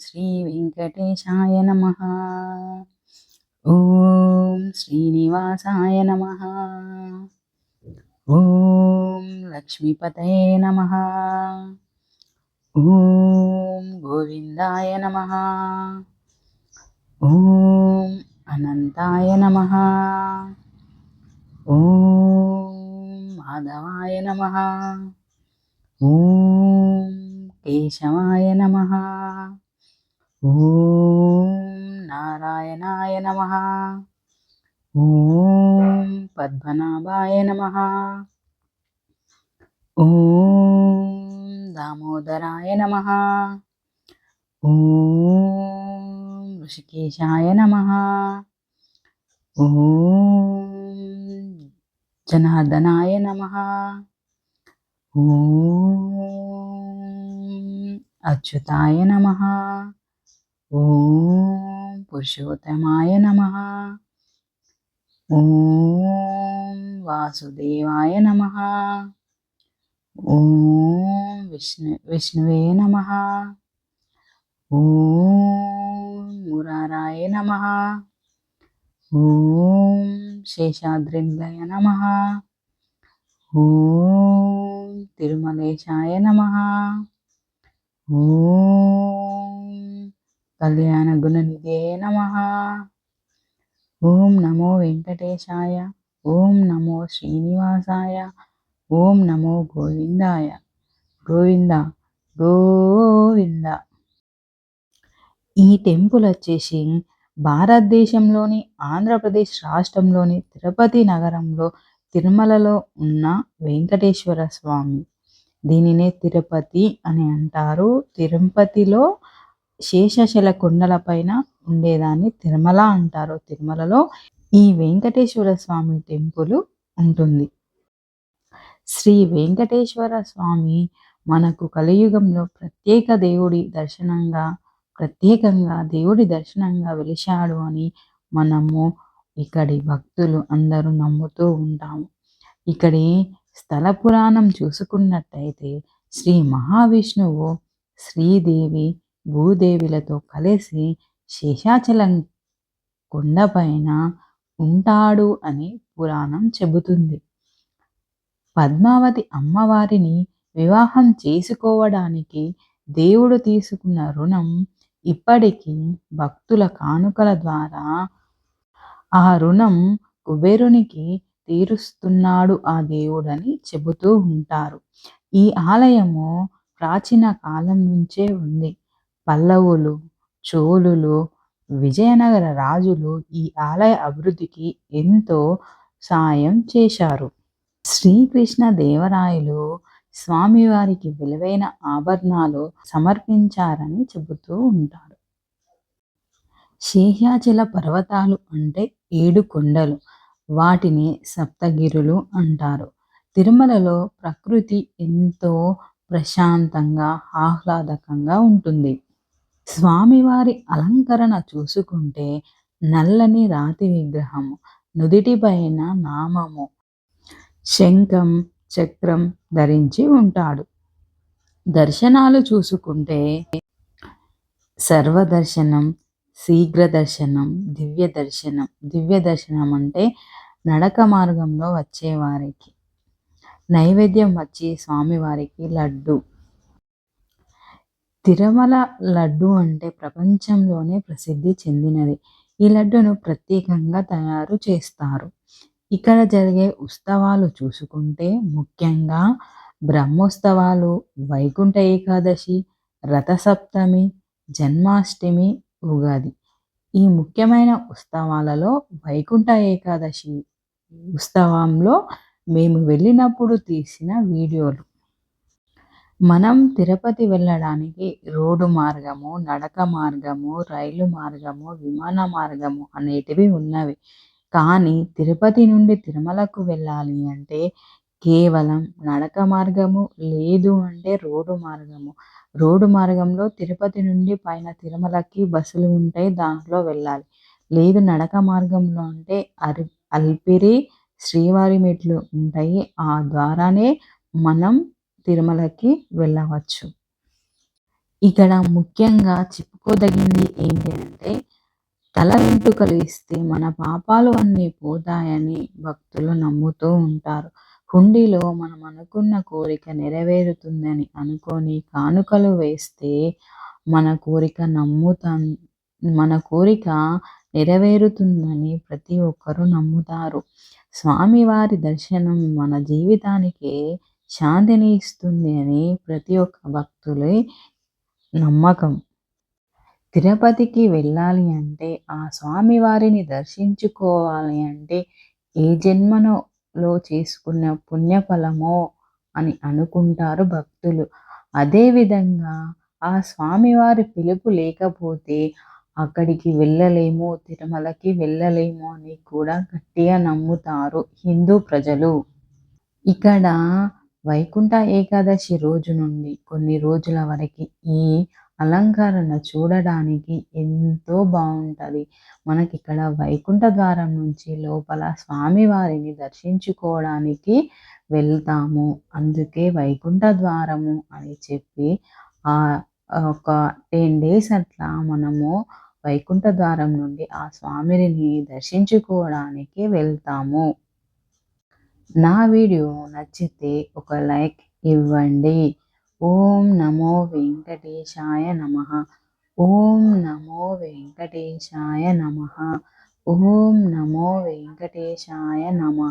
శ్రీ వెంకటేశాయ నమ. ఓం శ్రీనివాసాయ నమ. ఓం లక్ష్మీపతయే నమ. ఓం గోవిందాయ నమ. ఓం అనంతాయ నమ. ఓం మాధవాయ నమ. ఓం కేశవాయ నమ. ఓం నారాయణాయ నమ ఓం పద్మనాభాయ నమ ఓం దామోదరాయ నమ ఓం ఋషికేశాయ నమ ఓం జనార్దనాయ నమ ఓం అచ్యుతాయ నమ ఓం పురుషోత్తమాయ నమ ఓం వాసుదేవాయ నమ ఓం విష్ణు విష్ణువే నమ ఓం మురారాయ నమ ఓం శేషాద్రిందయ నమ ఓం తిరుమలేశాయ నమ ఓం కళ్యాణ గుణనిధే నమ ఓం నమో వెంకటేశాయ ఓం నమో శ్రీనివాసాయ ఓం నమో గోవిందాయ. గోవింద గోవింద. ఈ టెంపుల్ వచ్చేసి భారతదేశంలోని ఆంధ్రప్రదేశ్ రాష్ట్రంలోని తిరుపతి నగరంలో తిరుమలలో ఉన్న వెంకటేశ్వర స్వామి. దీనినే తిరుపతి అని అంటారు. తిరుపతిలో శేషశల కొండలపైన ఉండేదాన్ని తిరుమల అంటారు. తిరుమలలో ఈ వెంకటేశ్వర స్వామి టెంపుల్ ఉంటుంది. శ్రీ వెంకటేశ్వర స్వామి మనకు కలియుగంలో ప్రత్యేక దేవుడి దర్శనంగా ప్రత్యేకంగా దేవుడి దర్శనంగా వెలిశాడు అని మనము ఇక్కడి భక్తులు అందరూ నమ్ముతూ ఉంటాము. ఇక్కడి స్థల పురాణం చూసుకున్నట్టయితే శ్రీ మహావిష్ణువు శ్రీదేవి భూదేవిలతో కలిసి శేషాచలం కొండపైన ఉంటాడు అని పురాణం చెబుతుంది. పద్మావతి అమ్మవారిని వివాహం చేసుకోవడానికి దేవుడు తీసుకున్న రుణం ఇప్పటికీ భక్తుల కానుకల ద్వారా ఆ రుణం కుబేరునికి తీరుస్తున్నాడు ఆ దేవుడని చెబుతూ ఉంటారు. ఈ ఆలయము ప్రాచీన కాలం నుంచే ఉంది. పల్లవులు చోళులు విజయనగర రాజులు ఈ ఆలయ అభివృద్ధికి ఎంతో సాయం చేశారు. శ్రీకృష్ణ దేవరాయలు స్వామివారికి విలువైన ఆభరణాలు సమర్పించారని చెబుతూ ఉంటారు. శేషాచల పర్వతాలు అంటే ఏడు కొండలు. వాటిని సప్తగిరులు అంటారు. తిరుమలలో ప్రకృతి ఎంతో ప్రశాంతంగా ఆహ్లాదకంగా ఉంటుంది. స్వామివారి అలంకరణ చూసుకుంటే నల్లని రాతి విగ్రహము నుదిటిపైన నామము శంఖం చక్రం ధరించి ఉంటాడు. దర్శనాలు చూసుకుంటే సర్వదర్శనం శీఘ్ర దర్శనం దివ్య దర్శనం దివ్య దర్శనం అంటే నడక మార్గంలో వచ్చేవారికి. నైవేద్యం వచ్చి స్వామివారికి లడ్డు. తిరుమల లడ్డు అంటే ప్రపంచంలోనే ప్రసిద్ధి చెందినది. ఈ లడ్డును ప్రత్యేకంగా తయారు చేస్తారు. ఇక్కడ జరిగే ఉత్సవాలు చూసుకుంటే ముఖ్యంగా బ్రహ్మోత్సవాలు వైకుంఠ ఏకాదశి రథసప్తమి జన్మాష్టమి ఉగాది. ఈ ముఖ్యమైన ఉత్సవాలలో వైకుంఠ ఏకాదశి ఉత్సవంలో మేము వెళ్ళినప్పుడు తీసిన వీడియోలు. మనం తిరుపతి వెళ్ళడానికి రోడ్డు మార్గము నడక మార్గము రైలు మార్గము విమాన మార్గము అనేటివి ఉన్నవి. కానీ తిరుపతి నుండి తిరుమలకు వెళ్ళాలి అంటే కేవలం నడక మార్గము లేదు అంటే రోడ్డు మార్గము. రోడ్డు మార్గంలో తిరుపతి నుండి పైన తిరుమలకి బస్సులు ఉంటాయి దాంట్లో వెళ్ళాలి. లేదు నడక మార్గంలో అంటే అరి అల్పిరి శ్రీవారి మెట్లు ఉంటాయి. ఆ ద్వారానే మనం తిరుమలకి వెళ్ళవచ్చు. ఇక్కడ ముఖ్యంగా చెప్పుకోదగింది ఏంటి అంటే తల వెంట్రుకలు ఇస్తే మన పాపాలు అన్నీ పోతాయని భక్తులు నమ్ముతూ ఉంటారు. హుండీలో మనం అనుకున్న కోరిక నెరవేరుతుందని అనుకొని కానుకలు వేస్తే మన కోరిక నమ్ముతా మన కోరిక నెరవేరుతుందని ప్రతి ఒక్కరూ నమ్ముతారు. స్వామివారి దర్శనం మన జీవితానికే శాంతిని ఇస్తుంది అని ప్రతి ఒక్క భక్తులే నమ్మకం. తిరుపతికి వెళ్ళాలి అంటే ఆ స్వామివారిని దర్శించుకోవాలి అంటే ఏ జన్మలో చేసుకున్న పుణ్యఫలమో అని అనుకుంటారు భక్తులు. అదేవిధంగా ఆ స్వామివారి పిలుపు లేకపోతే అక్కడికి వెళ్ళలేము తిరుమలకి వెళ్ళలేము అని కూడా గట్టిగా నమ్ముతారు హిందూ ప్రజలు. ఇక్కడ వైకుంఠ ఏకాదశి రోజు నుండి కొన్ని రోజుల వరకు ఈ అలంకరణ చూడడానికి ఎంతో బాగుంటుంది. మనకి ఇక్కడ వైకుంఠ ద్వారం నుంచి లోపల స్వామివారిని దర్శించుకోవడానికి వెళ్తాము. అందుకే వైకుంఠ ద్వారము అని చెప్పి ఆ ఒక టెన్ డేస్ అట్లా మనము వైకుంఠ ద్వారం నుండి ఆ స్వామిని దర్శించుకోవడానికి వెళ్తాము. నా వీడియో నచ్చితే ఒక లైక్ ఇవ్వండి. ఓం నమో వెంకటేశాయ నమ. ఓం నమో వెంకటేశాయ నమ. ఓం నమో వెంకటేశాయ నమ.